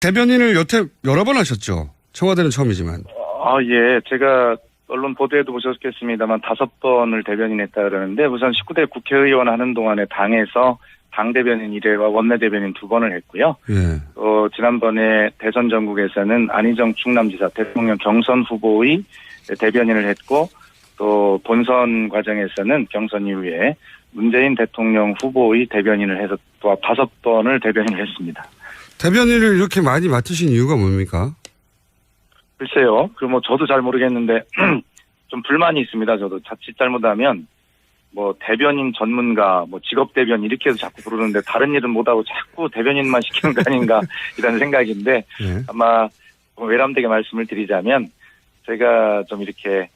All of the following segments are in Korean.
대변인을 여태 여러 번 하셨죠? 청와대는 처음이지만. 아, 예. 제가 언론 보도에도 보셨겠습니다만 다섯 번을 대변인했다 그러는데 우선 19대 국회의원 하는 동안에 당에서 당 대변인 1회와 원내 대변인 두 번을 했고요. 예. 어, 지난번에 대선 전국에서는 안희정 충남지사 대통령 경선 후보의 대변인을 했고 또 본선 과정에서는 경선 이후에 문재인 대통령 후보의 대변인을 해서 또 다섯 번을 대변인을 했습니다. 대변인을 이렇게 많이 맡으신 이유가 뭡니까? 글쎄요. 그 뭐 저도 잘 모르겠는데 좀 불만이 있습니다. 저도 자칫 잘못하면 뭐 대변인 전문가, 뭐 직업 대변인 이렇게 해서 자꾸 부르는데 다른 일은 못하고 자꾸 대변인만 시키는 거 아닌가 이런 생각인데 예. 아마 뭐 외람되게 말씀을 드리자면 제가 좀 이렇게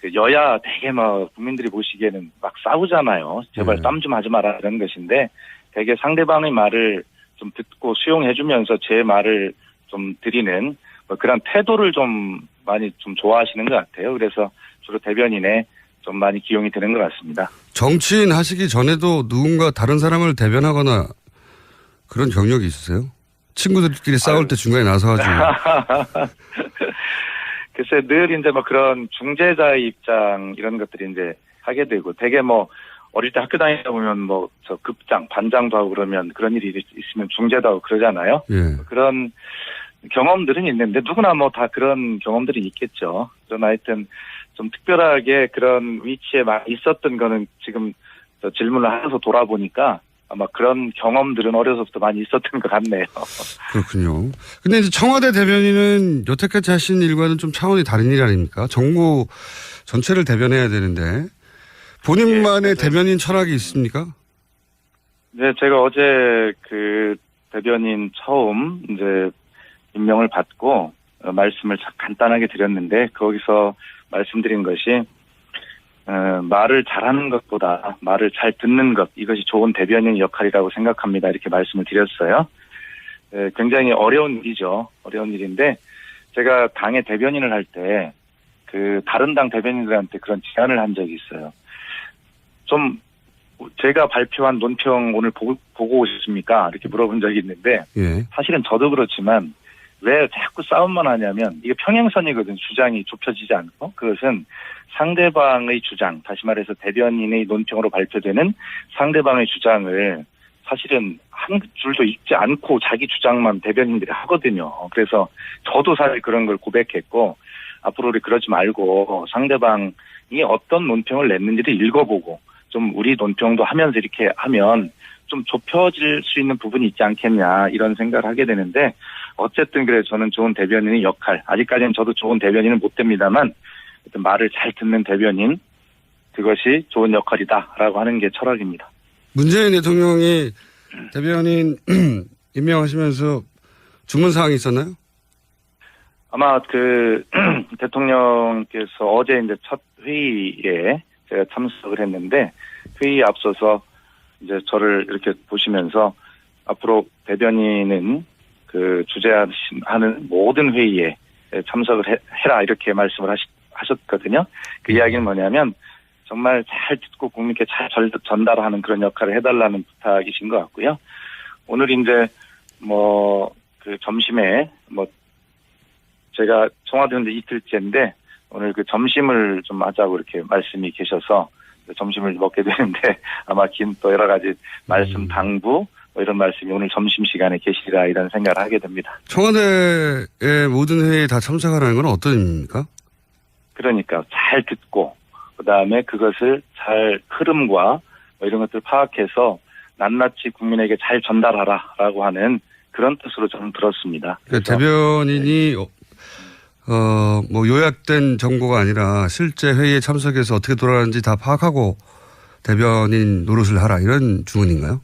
그 여야 되게 막 국민들이 보시기에는 막 싸우잖아요. 제발 네. 땀좀 하지 마라 이런 것인데 되게 상대방의 말을 좀 듣고 수용해주면서 제 말을 좀 드리는 뭐 그런 태도를 좀 많이 좀 좋아하시는 것 같아요. 그래서 주로 대변인에 좀 많이 기용이 되는 것 같습니다. 정치인 하시기 전에도 누군가 다른 사람을 대변하거나 그런 경력이 있으세요? 친구들끼리 싸울 때 중간에 나서가지고. 글쎄 늘 이제 뭐 그런 중재자의 입장 이런 것들이 이제 하게 되고 되게 뭐 어릴 때 학교 다니다 보면 뭐 저 급장 반장도 하고 그러면 그런 일이 있- 있으면 중재도 하고 그러잖아요. 예. 그런 경험들은 있는데 누구나 뭐 다 그런 경험들이 있겠죠. 그러나 하여튼 좀 특별하게 그런 위치에 막 있었던 거는 지금 저 질문을 하면서 돌아보니까 아마 그런 경험들은 어려서부터 많이 있었던 것 같네요. 그렇군요. 근데 이제 청와대 대변인은 여태까지 하신 일과는 좀 차원이 다른 일 아닙니까? 정부 전체를 대변해야 되는데 본인만의 예, 네. 대변인 철학이 있습니까? 네, 제가 어제 그 대변인 처음 이제 임명을 받고 어, 말씀을 자- 간단하게 드렸는데 거기서 말씀드린 것이 어, 말을 잘하는 것보다 말을 잘 듣는 것 이것이 좋은 대변인 역할이라고 생각합니다. 이렇게 말씀을 드렸어요. 에, 굉장히 어려운 일이죠. 어려운 일인데 제가 당의 대변인을 할 때 그 다른 당 대변인들한테 그런 제안을 한 적이 있어요. 좀 제가 발표한 논평 오늘 보고, 보고 오셨습니까? 이렇게 물어본 적이 있는데 예. 사실은 저도 그렇지만 왜 자꾸 싸움만 하냐면 이게 평행선이거든 주장이 좁혀지지 않고 그것은 상대방의 주장 다시 말해서 대변인의 논평으로 발표되는 상대방의 주장을 사실은 한 줄도 읽지 않고 자기 주장만 대변인들이 하거든요. 그래서 저도 사실 그런 걸 고백했고 앞으로 우리 그러지 말고 상대방이 어떤 논평을 냈는지를 읽어보고 좀 우리 논평도 하면서 이렇게 하면 좀 좁혀질 수 있는 부분이 있지 않겠냐 이런 생각을 하게 되는데 어쨌든 그래 저는 좋은 대변인의 역할 아직까지는 저도 좋은 대변인은 못 됩니다만 말을 잘 듣는 대변인 그것이 좋은 역할이다라고 하는 게 철학입니다. 문재인 대통령이 대변인 임명하시면서 주문 사항이 있었나요? 아마 그 대통령께서 어제 이제 첫 회의에 제가 참석을 했는데 회의에 앞서서 이제 저를 이렇게 보시면서 앞으로 대변인은 그 주재하는 모든 회의에 참석을 해, 라 이렇게 말씀을 하시, 하셨거든요. 그 이야기는 뭐냐면 정말 잘 듣고 국민께 잘 전- 전달하는 그런 역할을 해달라는 부탁이신 것 같고요. 오늘 이제 뭐 그 점심에 뭐 제가 청와대 현재 이틀째인데 오늘 그 점심을 좀 하자고 이렇게 말씀이 계셔서 점심을 먹게 되는데 아마 긴 또 여러 가지 말씀 음. 당부 뭐 이런 말씀이 오늘 점심 시간에 계시리라 이런 생각을 하게 됩니다. 청와대의 모든 회의에 다 참석하라는 건 어떤 의미입니까? 그러니까 잘 듣고 그다음에 그것을 잘 흐름과 뭐 이런 것들 파악해서 낱낱이 국민에게 잘 전달하라라고 하는 그런 뜻으로 저는 들었습니다. 그러니까 대변인이 어, 어, 뭐 요약된 정보가 아니라 실제 회의에 참석해서 어떻게 돌아가는지 다 파악하고 대변인 노릇을 하라 이런 주문인가요?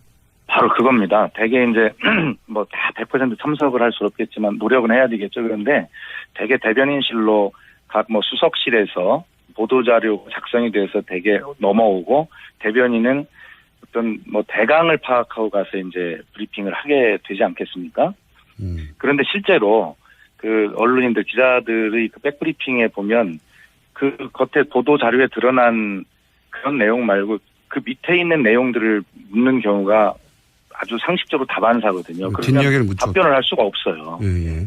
바로 그겁니다. 대개 이제 뭐 다 100% 참석을 할 수 없겠지만 노력은 해야 되겠죠. 그런데 대개 대변인실로 각 뭐 수석실에서 보도 자료 작성이 돼서 대개 넘어오고 대변인은 어떤 뭐 대강을 파악하고 가서 이제 브리핑을 하게 되지 않겠습니까? 음. 그런데 실제로 그 언론인들 기자들의 그 백브리핑에 보면 그 겉에 보도 자료에 드러난 그런 내용 말고 그 밑에 있는 내용들을 묻는 경우가 아주 상식적으로 다반사거든요. 그러면 뒷이야기를 묻죠. 답변을 할 수가 없어요. 예, 예.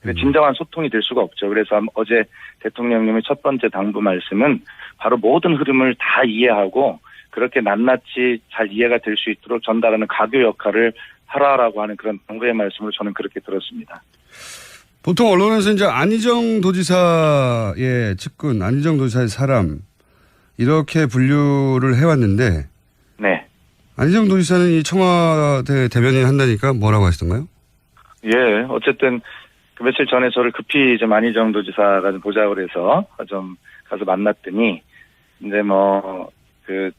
그래서 진정한 소통이 될 수가 없죠. 그래서 어제 대통령님의 첫 번째 당부 말씀은 바로 모든 흐름을 다 이해하고 그렇게 낱낱이 잘 이해가 될 수 있도록 전달하는 가교 역할을 하라라고 하는 그런 당부의 말씀을 저는 그렇게 들었습니다. 보통 언론에서 이제 안희정 도지사의 측근, 안희정 도지사의 사람 이렇게 분류를 해왔는데 네. 안희정 도지사는 이 청와대 대변인 한다니까 뭐라고 하시던가요? 예, 어쨌든 그 며칠 전에 저를 급히 좀 안희정 도지사가 좀 보자고 그래서 좀 가서 만났더니 이제 뭐 그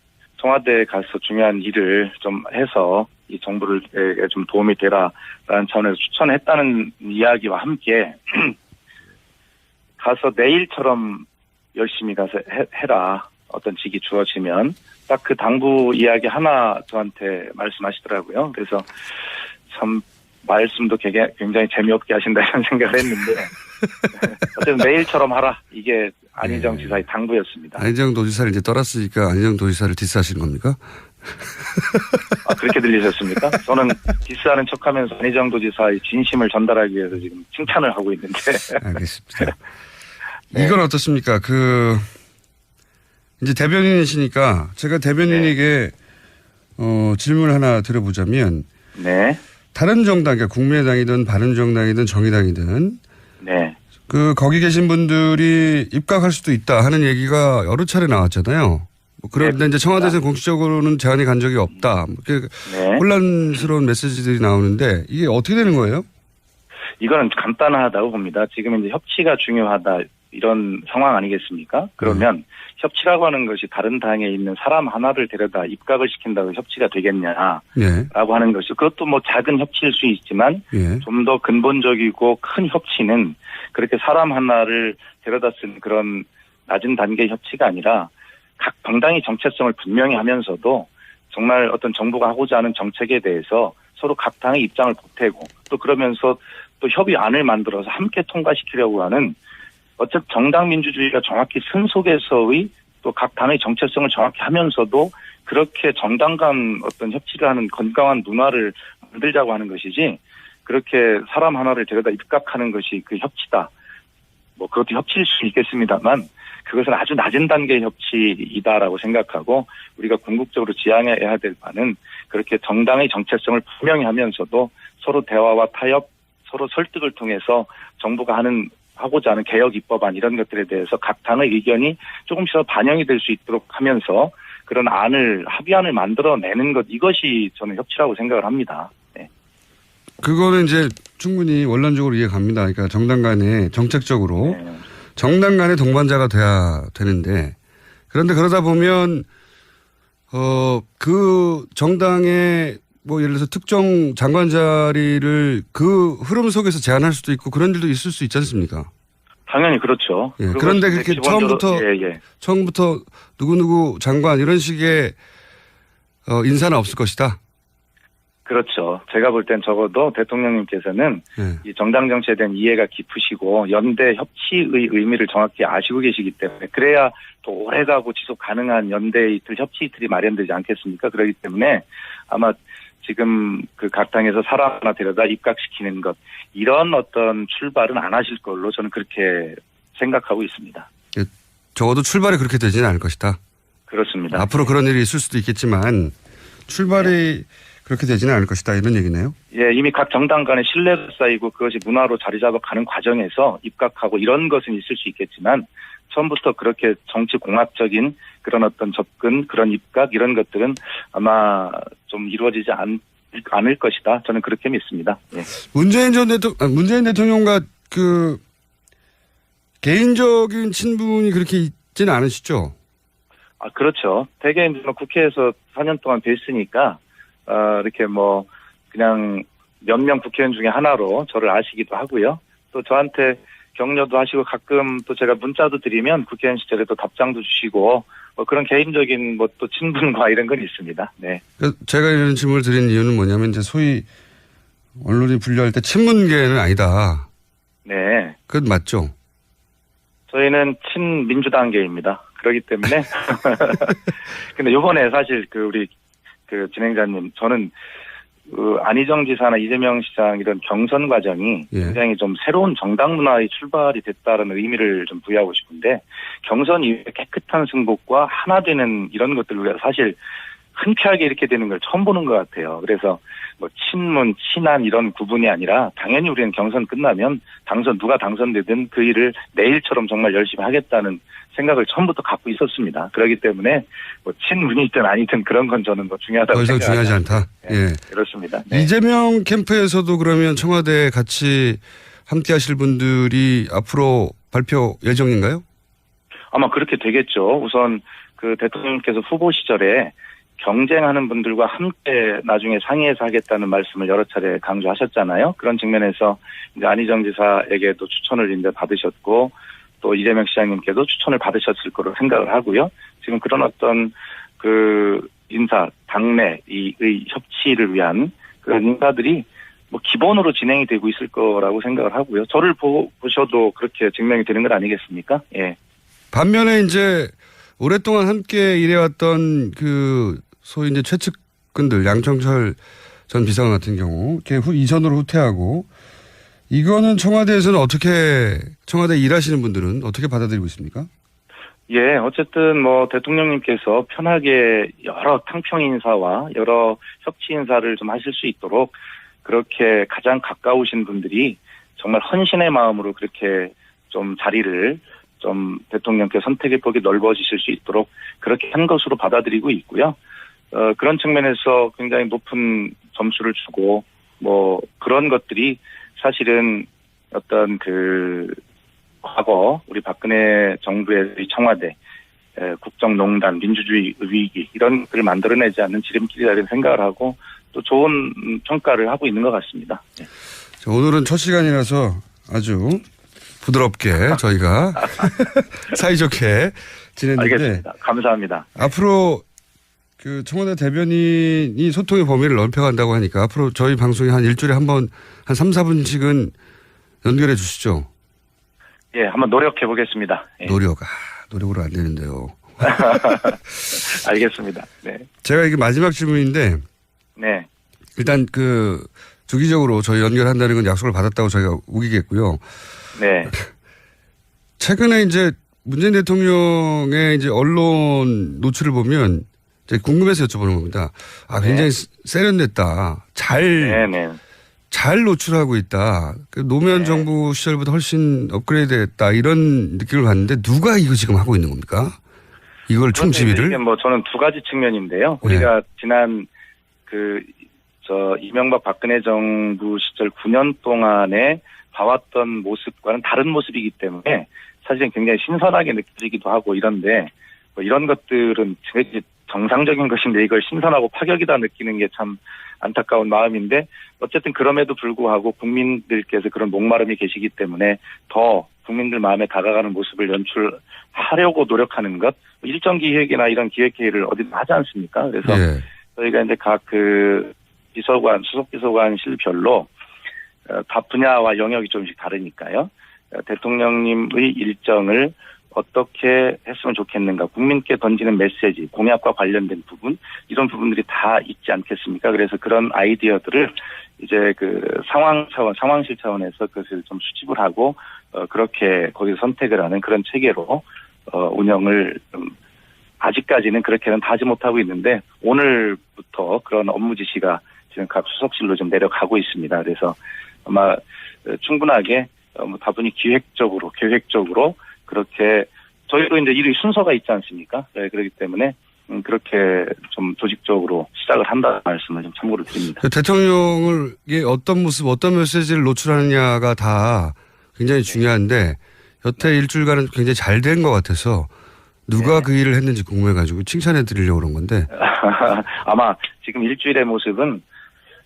청와대에 가서 중요한 일을 좀 해서 이 정부를 에, 좀 도움이 되라라는 차원에서 추천했다는 이야기와 함께 가서 내일처럼 열심히 가서 해, 해라 어떤 직이 주어지면 딱 그 당부 이야기 하나 저한테 말씀하시더라고요. 그래서 참 말씀도 굉장히 재미없게 하신다 이런 생각을 했는데 어쨌든 내일처럼 하라 이게 안희정 네. 지사의 당부였습니다. 안희정 도지사를 이제 떠났으니까 안희정 도지사를 디스하시는 겁니까? 아, 그렇게 들리셨습니까? 저는 디스하는 척하면서 안희정 도 지사의 진심을 전달하기 위해서 지금 칭찬을 하고 있는데 알겠습니다. 네. 이건 어떻습니까? 그 이제 대변인이시니까 제가 대변인에게 어, 질문을 하나 드려보자면 네, 다른 정당, 그러니까 국민의당이든 바른정당이든 정의당이든 네, 그 거기 계신 분들이 입각할 수도 있다 하는 얘기가 여러 차례 나왔잖아요. 뭐 그런데 네, 이제 청와대에서 공식적으로는 제안이 간 적이 없다. 뭐 이렇게 네. 혼란스러운 메시지들이 나오는데 이게 어떻게 되는 거예요? 이거는 간단하다고 봅니다. 지금 이제 협치가 중요하다 이런 상황 아니겠습니까? 그러면 협치라고 하는 것이 다른 당에 있는 사람 하나를 데려다 입각을 시킨다고 협치가 되겠냐라고 예, 하는 것이 그것도 뭐 작은 협치일 수 있지만 예. 좀더 근본적이고 큰 협치는 그렇게 사람 하나를 데려다 쓴 그런 낮은 단계의 협치가 아니라 각 정당이 정체성을 분명히 하면서도 정말 어떤 정부가 하고자 하는 정책에 대해서 서로 각 당의 입장을 보태고 또 그러면서 또 협의안을 만들어서 함께 통과시키려고 하는 어쨌든 정당 민주주의가 정확히 쓴 속에서의 또 각 당의 정체성을 정확히 하면서도 그렇게 정당 간 어떤 협치를 하는 건강한 문화를 만들자고 하는 것이지 그렇게 사람 하나를 데려다 입각하는 것이 그 협치다. 뭐 그것도 협치일 수 있겠습니다만 그것은 아주 낮은 단계의 협치이다라고 생각하고 우리가 궁극적으로 지향해야 될 바는 그렇게 정당의 정체성을 분명히 하면서도 서로 대화와 타협, 서로 설득을 통해서 정부가 하는 하고자 하는 개혁 입법안 이런 것들에 대해서 각 당의 의견이 조금씩 더 반영이 될 수 있도록 하면서 그런 안을 합의안을 만들어내는 것 이것이 저는 협치라고 생각을 합니다. 네. 그거는 이제 충분히 원론적으로 이해갑니다. 그러니까 정당 간에 정책적으로 네. 정당 간의 동반자가 돼야 되는데 그런데 그러다 보면 어 그 정당의 뭐 예를 들어서 특정 장관 자리를 그 흐름 속에서 제안할 수도 있고 그런 일도 있을 수 있지 않습니까? 당연히 그렇죠. 예, 그런데 그렇게 기본적으로- 처음부터 예, 예. 처음부터 누구누구 장관 이런 식의 어, 인사는 없을 것이다. 그렇죠. 제가 볼 땐 적어도 대통령님께서는 예. 이 정당 정치에 대한 이해가 깊으시고 연대 협치의 의미를 정확히 아시고 계시기 때문에 그래야 또 오래가고 지속 가능한 연대 이틀 협치 이틀이 마련되지 않겠습니까? 그렇기 때문에 아마 지금 그 각 당에서 사람 하나 데려다 입각시키는 것 이런 어떤 출발은 안 하실 걸로 저는 그렇게 생각하고 있습니다. 적어도 출발이 그렇게 되지는 않을 것이다. 그렇습니다. 앞으로 그런 일이 있을 수도 있겠지만 출발이 그렇게 되지는 않을 것이다 이런 얘기네요. 예, 이미 각 정당 간의 신뢰가 쌓이고 그것이 문화로 자리 잡아가는 과정에서 입각하고 이런 것은 있을 수 있겠지만 처음부터 그렇게 정치 공학적인 그런 어떤 접근, 그런 입각 이런 것들은 아마 좀 이루어지지 않, 않을 것이다. 저는 그렇게 믿습니다. 예. 문재인 전 대통령, 아, 문재인 대통령과 그 개인적인 친분이 그렇게 있지는 않으시죠? 아, 그렇죠. 대개 뭐 국회에서 4년 동안 뵀으니까, 어, 이렇게 뭐, 그냥 몇 명 국회의원 중에 하나로 저를 아시기도 하고요. 또 저한테 격려도 하시고 가끔 또 제가 문자도 드리면 국회의원 시절에 또 답장도 주시고, 뭐 그런 개인적인 뭐 또 친분과 이런 건 있습니다. 네. 그 제가 이런 질문을 드린 이유는 뭐냐면 이제 소위 언론이 분류할 때 친문계는 아니다. 네. 그건 맞죠? 저희는 친민주당계입니다. 그렇기 때문에. 근데 요번에 사실 그 우리 그 진행자님, 저는 그 안희정 지사나 이재명 시장 이런 경선 과정이 예. 굉장히 좀 새로운 정당 문화의 출발이 됐다는 의미를 좀 부여하고 싶은데 경선 이후에 깨끗한 승복과 하나 되는 이런 것들을 우리가 사실 흔쾌하게 이렇게 되는 걸 처음 보는 것 같아요. 그래서 뭐 친문, 친한 이런 구분이 아니라 당연히 우리는 경선 끝나면 당선 누가 당선되든 그 일을 내일처럼 정말 열심히 하겠다는 생각을 처음부터 갖고 있었습니다. 그렇기 때문에 뭐 친문이든 아니든 그런 건 저는 뭐 중요하다고 더 이상 중요하지 않다. 네. 예. 그렇습니다. 네. 이재명 캠프에서도 그러면 청와대에 같이 함께 하실 분들이 앞으로 발표 예정인가요? 아마 그렇게 되겠죠. 우선 그 대통령께서 후보 시절에 경쟁하는 분들과 함께 나중에 상의해서 하겠다는 말씀을 여러 차례 강조하셨잖아요. 그런 측면에서 이제 안희정 지사에게도 추천을 이제 받으셨고 또 이재명 시장님께도 추천을 받으셨을 거로 생각을 하고요. 지금 그런 어떤 그 인사 당내의 협치를 위한 그런 인사들이 뭐 기본으로 진행이 되고 있을 거라고 생각을 하고요. 저를 보, 보셔도 그렇게 증명이 되는 것 아니겠습니까? 예. 반면에 이제 오랫동안 함께 일해왔던 그 소위 이제 최측근들 양청철 전 비서관 같은 경우 후, 이전으로 후퇴하고 이거는 청와대에서는 어떻게 청와대 일하시는 분들은 어떻게 받아들이고 있습니까? 예, 어쨌든 뭐 대통령님께서 편하게 여러 탕평 인사와 여러 협치 인사를 좀 하실 수 있도록 그렇게 가장 가까우신 분들이 정말 헌신의 마음으로 그렇게 좀 자리를 좀 대통령께 선택의 폭이 넓어지실 수 있도록 그렇게 한 것으로 받아들이고 있고요. 어, 그런 측면에서 굉장히 높은 점수를 주고 뭐 그런 것들이 사실은 어떤 그 과거 우리 박근혜 정부의 이 청와대 에, 국정농단 민주주의 위기 이런 것들을 만들어내지 않는 지름길이라는 생각을 하고 또 좋은 음, 평가를 하고 있는 것 같습니다. 예. 자, 오늘은 첫 시간이라서 아주 부드럽게 저희가 사이좋게 지냈는데 알겠습니다. 감사합니다. 앞으로 그 청와대 대변인이 소통의 범위를 넓혀간다고 하니까 앞으로 저희 방송에 한 일주일에 한 번 한 3, 4분씩은 연결해 주시죠. 예, 한번 노력해 보겠습니다. 예, 노력. 아, 노력으로 안 되는데요. 알겠습니다. 네, 제가 이게 마지막 질문인데 네, 일단 그 주기적으로 저희 연결한다는 건 약속을 받았다고 저희가 우기겠고요. 네, 최근에 이제 문재인 대통령의 이제 언론 노출을 보면 궁금해서 여쭤보는 겁니다. 아, 굉장히 세련됐다. 잘, 네, 네. 잘 노출하고 있다. 그 노무현 네. 정부 시절보다 훨씬 업그레이드 됐다. 이런 느낌을 받는데 누가 이거 지금 하고 있는 겁니까? 이걸 총 그런데 이게 지휘를? 뭐 저는 두 가지 측면인데요. 네. 우리가 지난 그 저 이명박 박근혜 정부 시절 9년 동안에 봐왔던 모습과는 다른 모습이기 때문에 사실은 굉장히 신선하게 느껴지기도 하고 이런데 뭐 이런 것들은 정상적인 것인데 이걸 신선하고 파격이다 느끼는 게 참 안타까운 마음인데 어쨌든 그럼에도 불구하고 국민들께서 그런 목마름이 계시기 때문에 더 국민들 마음에 다가가는 모습을 연출하려고 노력하는 것 일정 기획이나 이런 기획 회의를 어디든 하지 않습니까? 그래서 예. 저희가 이제 각 그 비서관, 수석 비서관실별로 어, 각 분야와 영역이 조금씩 다르니까요. 어, 대통령님의 일정을 어떻게 했으면 좋겠는가, 국민께 던지는 메시지, 공약과 관련된 부분, 이런 부분들이 다 있지 않겠습니까? 그래서 그런 아이디어들을 이제 그 상황 차원, 상황실 차원에서 그것을 좀 수집을 하고, 어, 그렇게 거기서 선택을 하는 그런 체계로, 어, 운영을 좀 아직까지는 그렇게는 다 하지 못하고 있는데 오늘부터 그런 업무 지시가 지금 각 수석실로 좀 내려가고 있습니다. 그래서 아마 어, 충분하게 어, 뭐 다분히 기획적으로 계획적으로 그렇게 저희도 이제 일의 순서가 있지 않습니까? 네, 그렇기 때문에 음, 그렇게 좀 조직적으로 시작을 한다는 말씀을 좀 참고로 드립니다. 그 대통령을 어떤 모습, 어떤 메시지를 노출하느냐가 다 굉장히 중요한데 여태 일주일간은 굉장히 잘 된 것 같아서 누가 네. 그 일을 했는지 궁금해가지고 칭찬해 드리려고 그런 건데 아마 지금 일주일의 모습은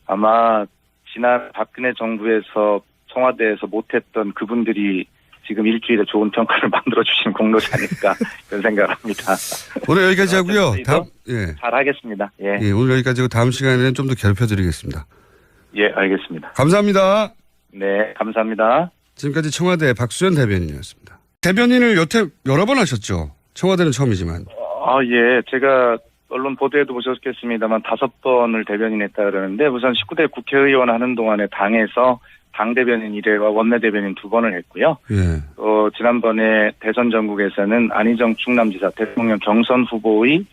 아마 지난 박근혜 정부에서 청와대에서 못했던 그분들이 지금 일주일에 좋은 평가를 만들어 주신 공로지 아닐까 그런 생각을 합니다. 오늘 여기까지 하고요. 다음 예. 잘 하겠습니다. 예, 예, 오늘 여기까지 하고 다음 시간에는 좀 더 괴롭혀 드리겠습니다. 예, 알겠습니다. 감사합니다. 네, 감사합니다. 지금까지 청와대 박수현 대변인이었습니다. 대변인을 여태 여러 번 하셨죠. 청와대는 처음이지만. 아, 예, 제가 언론 보도에도 보셨겠습니다만 다섯 번을 대변인했다 그러는데 우선 19대 국회의원 하는 동안에 당에서 당 대변인 1회와 원내 대변인 두 번을 했고요. 예. 또 지난번에 대선 전국에서는 안희정 충남지사 대통령 경선 후보의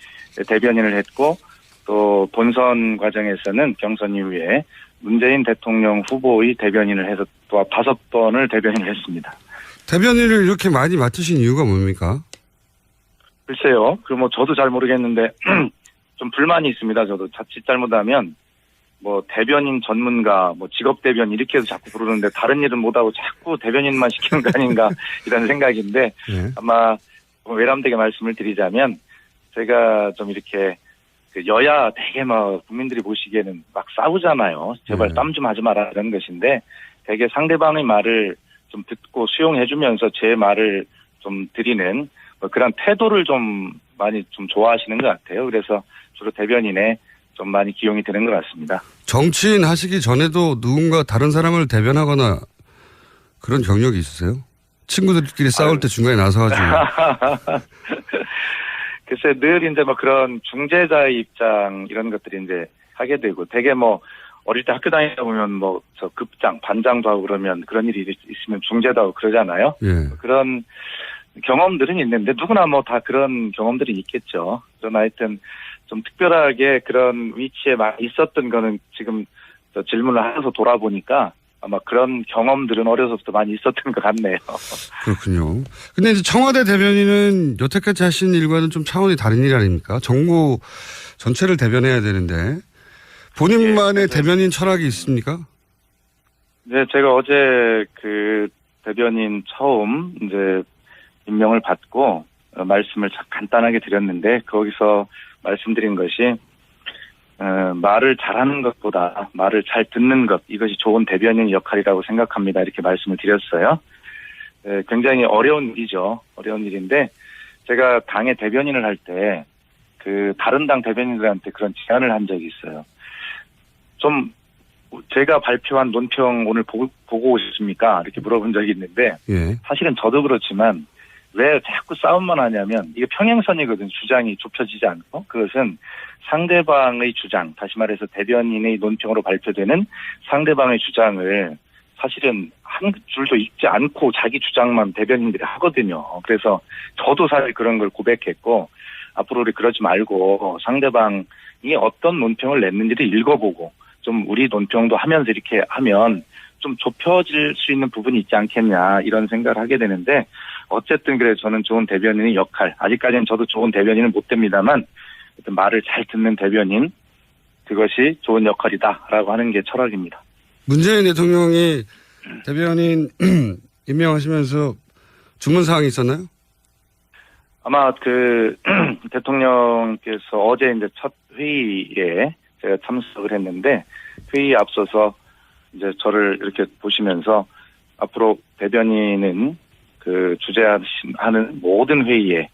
대변인을 했고 또 본선 과정에서는 경선 이후에 문재인 대통령 후보의 대변인을 해서 또 다섯 번을 대변인을 했습니다. 대변인을 이렇게 많이 맡으신 이유가 뭡니까? 글쎄요. 그 뭐 저도 잘 모르겠는데 좀 불만이 있습니다. 저도 자칫 잘못하면 뭐 대변인 전문가, 뭐 직업 대변 이렇게 해서 자꾸 부르는데 다른 일은 못하고 자꾸 대변인만 시키는 거 아닌가 이런 생각인데 예. 아마 뭐 외람되게 말씀을 드리자면 제가 좀 이렇게 그 여야 되게 뭐 국민들이 보시기에는 막 싸우잖아요. 제발 네. 땀좀 하지 마라 이런 것인데 되게 상대방의 말을 좀 듣고 수용해주면서 제 말을 좀 드리는 뭐 그런 태도를 좀 많이 좀 좋아하시는 것 같아요. 그래서 주로 대변인에 좀 많이 기용이 되는 것 같습니다. 정치인 하시기 전에도 누군가 다른 사람을 대변하거나 그런 경력이 있으세요? 친구들끼리 싸울 때 중간에 나서가지고. 글쎄 늘 이제 뭐 그런 중재자의 입장 이런 것들이 이제 하게 되고 되게 뭐 어릴 때 학교 다니다 보면 뭐 저 급장 반장도 하고 그러면 그런 일이 있으면 중재도 하고 그러잖아요. 예. 그런 경험들은 있는데 누구나 뭐 다 그런 경험들이 있겠죠. 그러나 하여튼 좀 특별하게 그런 위치에 많이 있었던 거는 지금 저 질문을 하면서 돌아보니까 아마 그런 경험들은 어려서부터 많이 있었던 것 같네요. 그렇군요. 근데 이제 청와대 대변인은 여태까지 하신 일과는 좀 차원이 다른 일 아닙니까? 정부 전체를 대변해야 되는데 본인만의 예, 대변인 철학이 있습니까? 네, 제가 어제 그 대변인 처음 이제 임명을 받고 어, 말씀을 자- 간단하게 드렸는데 거기서 말씀드린 것이 어, 말을 잘하는 것보다 말을 잘 듣는 것 이것이 좋은 대변인 역할이라고 생각합니다. 이렇게 말씀을 드렸어요. 네, 굉장히 어려운 일이죠. 어려운 일인데 제가 당의 대변인을 할 때 그 다른 당 대변인들한테 그런 제안을 한 적이 있어요. 좀 제가 발표한 논평 오늘 보고, 보고 오셨습니까? 이렇게 물어본 적이 있는데 예. 사실은 저도 그렇지만 왜 자꾸 싸움만 하냐면 이게 평행선이거든 주장이 좁혀지지 않고 그것은 상대방의 주장 다시 말해서 대변인의 논평으로 발표되는 상대방의 주장을 사실은 한 줄도 읽지 않고 자기 주장만 대변인들이 하거든요. 그래서 저도 사실 그런 걸 고백했고 앞으로 우리 그러지 말고 상대방이 어떤 논평을 냈는지를 읽어보고 좀 우리 논평도 하면서 이렇게 하면 좀 좁혀질 수 있는 부분이 있지 않겠냐 이런 생각을 하게 되는데 어쨌든 그래 저는 좋은 대변인의 역할 아직까지는 저도 좋은 대변인은 못 됩니다만 어떤 말을 잘 듣는 대변인 그것이 좋은 역할이다라고 하는 게 철학입니다. 문재인 대통령이 대변인 임명하시면서 주문 사항이 있었나요? 아마 그 대통령께서 어제 이제 첫 회의에 제가 참석을 했는데 회의에 앞서서 이제 저를 이렇게 보시면서 앞으로 대변인은 그 주재하는 모든 회의에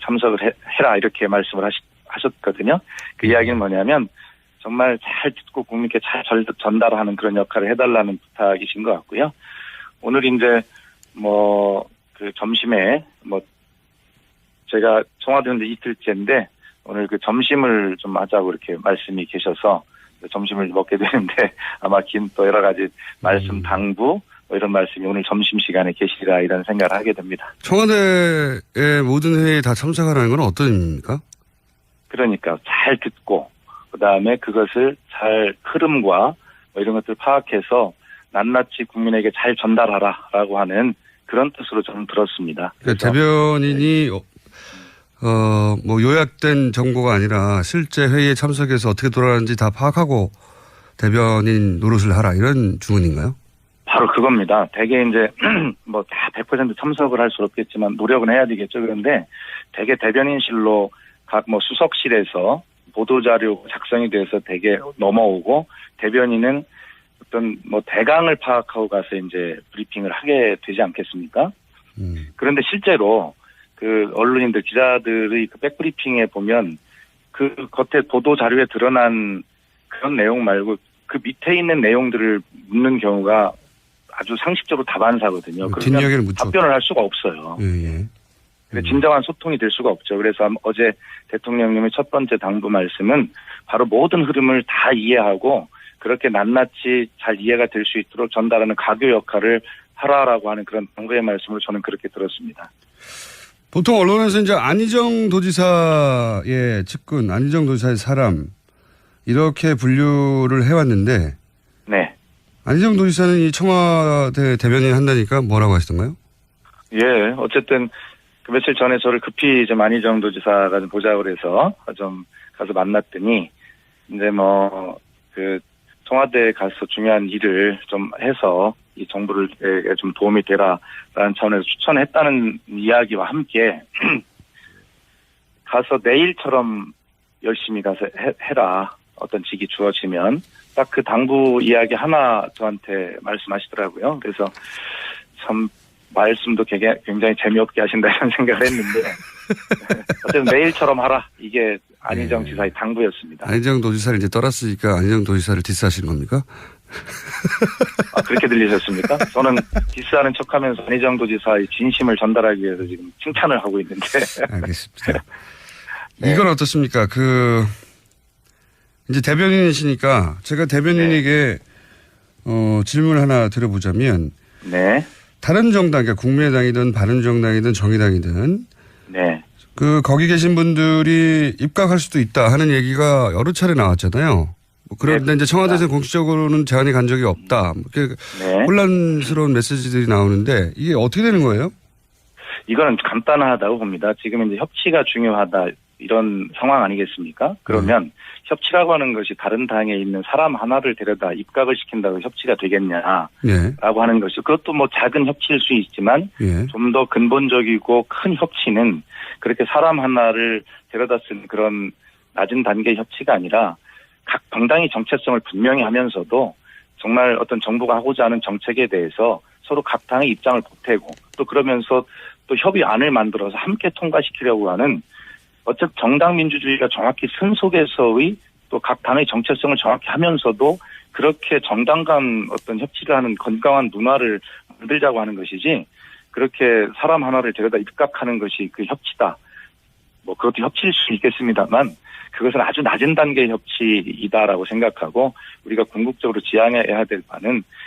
참석을 해, 라 이렇게 말씀을 하시, 하셨거든요. 그 이야기는 뭐냐면 정말 잘 듣고 국민께 잘 전- 전달하는 그런 역할을 해달라는 부탁이신 것 같고요. 오늘 이제 뭐 그 점심에 뭐 제가 청와대 온지 이틀째인데 오늘 그 점심을 좀 하자고 이렇게 말씀이 계셔서 그 점심을 먹게 되는데 아마 긴 또 여러 가지 말씀 음. 당부 뭐 이런 말씀이 오늘 점심 시간에 계시리라 이런 생각을 하게 됩니다. 청와대의 모든 회의에 다 참석하라는 건 어떤 의미입니까? 그러니까 잘 듣고 그 다음에 그것을 잘 흐름과 뭐 이런 것들 파악해서 낱낱이 국민에게 잘 전달하라라고 하는 그런 뜻으로 저는 들었습니다. 그러니까 대변인이 어, 뭐 요약된 정보가 아니라 실제 회의에 참석해서 어떻게 돌아가는지 다 파악하고 대변인 노릇을 하라 이런 주문인가요? 바로 그겁니다. 대개 이제 뭐 다 100% 참석을 할 수 없겠지만 노력은 해야 되겠죠. 그런데 대개 대변인실로 각 뭐 수석실에서 보도자료 작성이 돼서 대개 넘어오고 대변인은 어떤 뭐 대강을 파악하고 가서 이제 브리핑을 하게 되지 않겠습니까? 음. 그런데 실제로 그 언론인들 기자들의 그 백브리핑에 보면 그 겉에 보도 자료에 드러난 그런 내용 말고 그 밑에 있는 내용들을 묻는 경우가 아주 상식적으로. 그러면 뒷이야기를 묻죠. 답변을 할 수가 없어요. 예, 예. 근데 진정한 소통이 될 수가 없죠. 그래서 어제 대통령님의 첫 번째 당부 말씀은 바로 모든 흐름을 다 이해하고 그렇게 낱낱이 잘 이해가 될 수 있도록 전달하는 가교 역할을 하라라고 하는 그런 당부의 말씀을 저는 그렇게 들었습니다. 보통 언론에서 이제 안희정 도지사의 측근, 안희정 도지사의 사람 이렇게 분류를 해왔는데 네. 안희정 도지사는 이 청와대 대변인 한다니까 뭐라고 하시던가요? 예, 어쨌든 그 며칠 전에 저를 급히 좀 안희정 도지사가 좀 보자고 그래서 좀 가서 만났더니 이제 뭐 그 청와대에 가서 중요한 일을 좀 해서 이 정부를 에좀 도움이 되라라는 차원에서 추천했다는 이야기와 함께 가서 내일처럼 열심히 가서 해, 해라 어떤 직이 주어지면 딱 그 당부 이야기 하나 저한테 말씀하시더라고요. 그래서 참 말씀도 굉장히 재미없게 하신다 이런 생각을 했는데 어쨌든 내일처럼 하라 이게 안희정 네. 지사의 당부였습니다. 안희정 도지사를 이제 떠났으니까 안희정 도지사를 디스하시는 겁니까? 아, 그렇게 들리셨습니까? 저는 디스하는 척하면서 안희정 도지사의 진심을 전달하기 위해서 지금 칭찬을 하고 있는데 알겠습니다. 네. 이건 어떻습니까? 그 이제 대변인이시니까 제가 대변인에게 어, 질문 하나 드려보자면 네, 다른 정당, 그러니까 국민의당이든 바른정당이든 정의당이든 네, 그 거기 계신 분들이 입각할 수도 있다 하는 얘기가 여러 차례 나왔잖아요. 뭐 그런데 네, 이제 청와대에서 공식적으로는 제안이 간 적이 없다. 뭐 이렇게 네. 혼란스러운 메시지들이 나오는데 이게 어떻게 되는 거예요? 이거는 간단하다고 봅니다. 지금 이제 협치가 중요하다 이런 상황 아니겠습니까? 그러면 협치라고 하는 것이 다른 당에 있는 사람 하나를 데려다 입각을 시킨다고 협치가 되겠냐라고 예, 하는 것이 그것도 뭐 작은 협치일 수 있지만 예. 좀더 근본적이고 큰 협치는 그렇게 사람 하나를 데려다 쓴 그런 낮은 단계의 협치가 아니라 각 당당히 정체성을 분명히 하면서도 정말 어떤 정부가 하고자 하는 정책에 대해서 서로 각 당의 입장을 보태고 또 그러면서 또 협의안을 만들어서 함께 통과시키려고 하는 어쨌든 정당 민주주의가 정확히 선 속에서의 또 각 당의 정체성을 정확히 하면서도 그렇게 정당 간 어떤 협치를 하는 건강한 문화를 만들자고 하는 것이지 그렇게 사람 하나를 데려다 입각하는 것이 그 협치다. 뭐 그것도 협치일 수 있겠습니다만 그것은 아주 낮은 단계의 협치이다라고 생각하고 우리가 궁극적으로 지향해야 될 바는